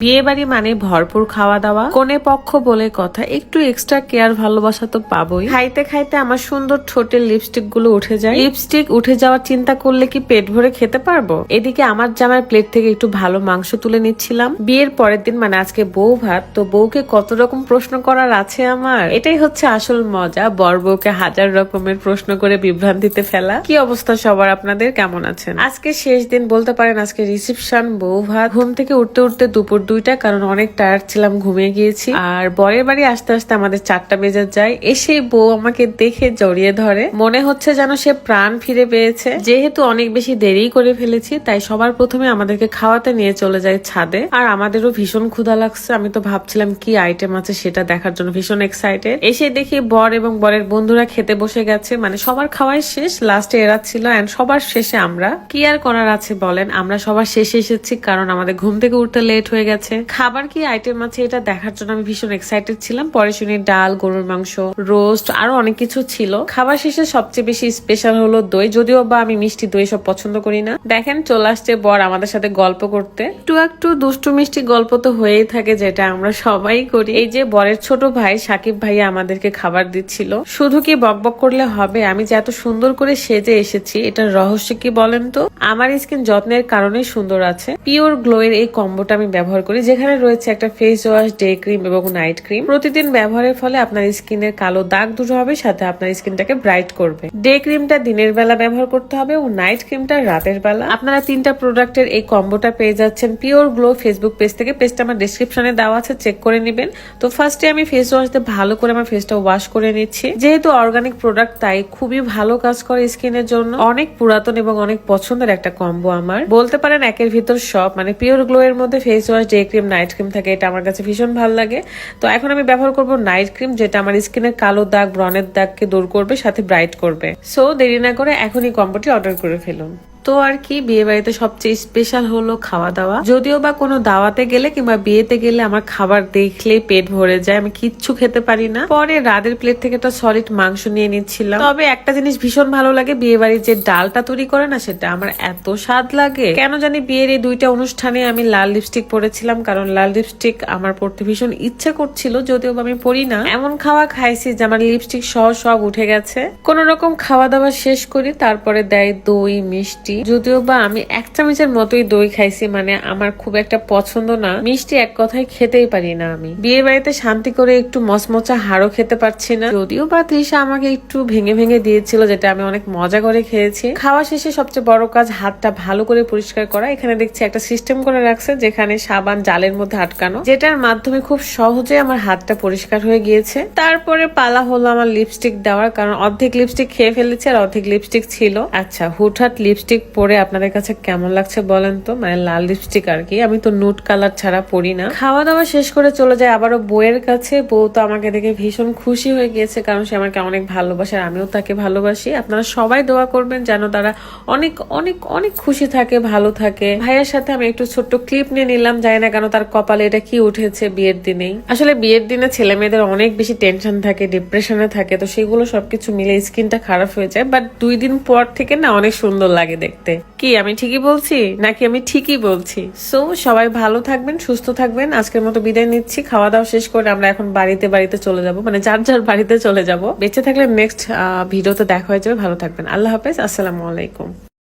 বিয়ে বাড়ি মানে ভরপুর খাওয়া দাওয়া কোনে পক্ষ বলে কথা, একটু এক্সট্রা কেয়ার ভালোবাসা তো পাবোই। খাইতে খাইতে আমার সুন্দর ঠোঁটের লিপস্টিকগুলো উঠে যায়। লিপস্টিক উঠে যাওয়ার চিন্তা করলে কি পেট ভরে খেতে পারব? এদিকে আমার জামার প্লেট থেকে একটু ভালো মাংস তুলে নিচ্ছিলাম। বিয়ের পরের দিন মানে আজকে বউ ভাত, তো বউকে কত রকম প্রশ্ন করার আছে আমার? এটাই হচ্ছে আসল মজা, বর বউকে হাজার রকমের প্রশ্ন করে বিভ্রান্তিতে ফেলা। কি অবস্থা সবার আপনাদের? কেমন আছেন? আজকে শেষ দিন বলতে পারেন আজকে রিসেপশন বউ ভাত। ঘুম থেকে উঠতে উঠতে দুপুর দুইটা, কারণ অনেক টায়ার্ড ছিলাম, ঘুমিয়ে গিয়েছি। আর বরের বাড়ি আসতে আসতে আমাদের চারটা বেজে যায়। এসে বউ আমাকে দেখে জড়িয়ে ধরে। মনে হচ্ছে যেন সে প্রাণ ফিরে পেয়েছে। যেহেতু অনেক বেশি দেরি করে ফেলেছি, তাই সবার প্রথমে আমাদেরকে খাওয়াতে নিয়ে চলে যায় ছাদে। আর আমাদেরও ভীষণ ক্ষুধা লাগছে। আমি তো ভাবছিলাম, কি আইটেম আছে সেটা দেখার জন্য। ভীষণ এক্সাইটেড এসে দেখি বর এবং বরের বন্ধুরা খেতে বসে গেছে। মানে সবার খাওয়াই শেষ লাস্টে এরা ছিল এন্ড সবার শেষে আমরা। কি আর করার আছে বলেন? আমরা সবার শেষে এসেছি, কারণ আমাদের ঘুম থেকে উঠতে লেট হয়ে গেছে। খাবার কি আইটেম আছে এটা দেখার জন্য আমি ভীষণ এক্সাইটেড ছিলাম। পরে শুনি ডাল, গরুর মাংস রোস্ট আরও অনেক কিছু ছিল। খাবার শেষে সবচেয়ে বেশি স্পেশাল হলো দই। যদিও বা আমি মিষ্টি দই সব পছন্দ করি না। দেখেন, চলে আসছে বর আমাদের সাথে গল্প করতে। একটু একটু দুষ্টু মিষ্টি গল্প তো হয়েই থাকে যেটা আমরা সবাই করি। এই যে বরের ছোট ভাই সাকিব ভাইয়া আমাদেরকে খাবার দিচ্ছিল। শুধু কি বকবক করলে হবে? আমি যে এত সুন্দর করে সেজে এসেছি, এটার রহস্য কি বলেন তো? আমার স্কিন যত্নের কারণে সুন্দর আছে। পিওর গ্লো এর এই কম্বোটা আমি ব্যবহার করি, যেখানে রয়েছে একটা ফেস ওয়াশ ডে ক্রিম এবং নাইট ক্রিম প্রতিদিন ব্যবহারের ফলে আপনার স্কিনের কালো দাগ দূর হবে, সাথে আপনার স্কিনটাকে ব্রাইট করবে। ডে ক্রিমটা দিনের বেলা ব্যবহার করতে হবে ও নাইট ক্রিমটা রাতের বেলা। আপনারা তিনটা প্রোডাক্টের এই কম্বোটা পেয়ে যাচ্ছেন। পিওর গ্লো ফেসবুক পেজ থেকে। পেজটা আমার ডিসক্রিপশনে দেওয়া আছে চেক করে নেবেন। তো ফার্স্টে আমি ফেস ওয়াশ দিয়ে ভালো করে আমার ফেসটা ওয়াশ করে নিচ্ছি। যেহেতু অর্গানিক প্রোডাক্ট তাই খুবই ভালো কাজ করে স্কিনের জন্য। অনেক পুরাতন এবং অনেক পছন্দের একটা কম্বো আমার। বলতে পারেন একের ভিতর সব। মানে পিওর গ্লো এর মধ্যে face wash day cream night cream থাকে, এটা আমার কাছে ভীষণ ভালো লাগে। তো এখন আমি ব্যবহার করব নাইট ক্রিম যেটা আমার স্কিনের কালো দাগ ব্রনের দাগকে দূর করবে, সাথে ব্রাইট করবে। সো দেরি না করে এখনই কম্বোটি অর্ডার করে ফেলুন। তো আর কি বিয়ে বাড়িতে সবচেয়ে স্পেশাল হলো খাওয়া দাওয়া যদিও বা কোনো দাওয়াতে গেলে কিংবা বিয়েতে গেলে আমার খাবার দেখলেই পেট ভরে যায়, আমি কিচ্ছু খেতে পারি না। পরে রাদের প্লেট থেকে একটা সলিড মাংস নিয়ে নিচ্ছিলাম। তবে একটা জিনিস ভীষণ ভালো লাগে বিয়ে বাড়ির যে ডালটা তৈরি করে না, সেটা আমার এত স্বাদ লাগে। কেন জানি বিয়ের এই দুইটা অনুষ্ঠানে আমি লাল লিপস্টিক পরেছিলাম, কারণ লাল লিপস্টিক আমার পড়তে ভীষণ ইচ্ছে করছিল, যদিও আমি পরি না। এমন খাওয়া খাইছি যে আমার লিপস্টিক সহ সব উঠে গেছে। কোন রকম খাওয়া দাওয়া শেষ করি, তারপরে দেয় দই, মিষ্টি যদিও বা আমি এক চামচের মতোই দই খাইছি মানে আমার খুব একটা পছন্দ না। মিষ্টি এক কথায় খেতেই পারি না আমি। বিয়ে বাড়িতে শান্তি করে একটু মচমচা হাড়ও খেতে পারছি না। যদিও বা তৃষা আমাকে একটু ভেঙে ভেঙে দিয়েছিল, যেটা আমি অনেক মজা করে খেয়েছি। খাওয়া শেষে সবচেয়ে বড় কাজ হাতটা ভালো করে পরিষ্কার করা। এখানে দেখছি একটা সিস্টেম করে রাখছে, যেখানে সাবান জালের মধ্যে আটকানো, যেটার মাধ্যমে খুব সহজে আমার হাতটা পরিষ্কার হয়ে গিয়েছে। তারপরে পালা হলো আমার লিপস্টিক দেওয়ার, কারণ অর্ধেক লিপস্টিক খেয়ে ফেলেছে আর অর্ধেক লিপস্টিক ছিল। আচ্ছা হুটহাট লিপস্টিক পরে আপনাদের কাছে কেমন লাগছে বলেন তো? মানে লাল লিপস্টিক আর কি। আমি তো নুট কালার ছাড়া পরি না। খাওয়া দাওয়া শেষ করে চলে যায়। আবারও বউয়ের কাছে। বউ তো আমাকে দেখে ভীষণ খুশি হয়ে গিয়েছে কারণ সে আমাকে অনেক ভালোবাসে আর আমিও তাকে ভালোবাসি। আপনারা সবাই দোয়া করবেন যেন তারা অনেক অনেক অনেক খুশি থাকে, ভালো থাকে। ভাইয়ের সাথে আমি একটু ছোট্ট ক্লিপ নিয়ে নিলাম। জানি না কেন তার কপালে এটা কি উঠেছে বিয়ের দিনেই। আসলে বিয়ের দিনে ছেলে মেয়েদের অনেক বেশি টেনশন থাকে ডিপ্রেশনে থাকে। তো সেগুলো সবকিছু মিলে স্কিনটা খারাপ হয়ে যায়। বাট দুই দিন পর থেকে না অনেক সুন্দর লাগে দেখতে। কি, আমি ঠিকই বলছি? নাকি আমি ঠিকই বলছি? সো, সবাই ভালো থাকবেন, সুস্থ থাকবেন। আজকের মতো বিদায় নিচ্ছি। খাওয়া দাওয়া শেষ করে আমরা এখন বাড়িতে বাড়িতে চলে যাব। মানে যার যার বাড়িতে চলে যাব। বেঁচে থাকলে নেক্সট ভিডিওতে দেখা হয়ে যাবে। ভালো থাকবেন। আল্লাহ হাফেজ। আসসালামু আলাইকুম।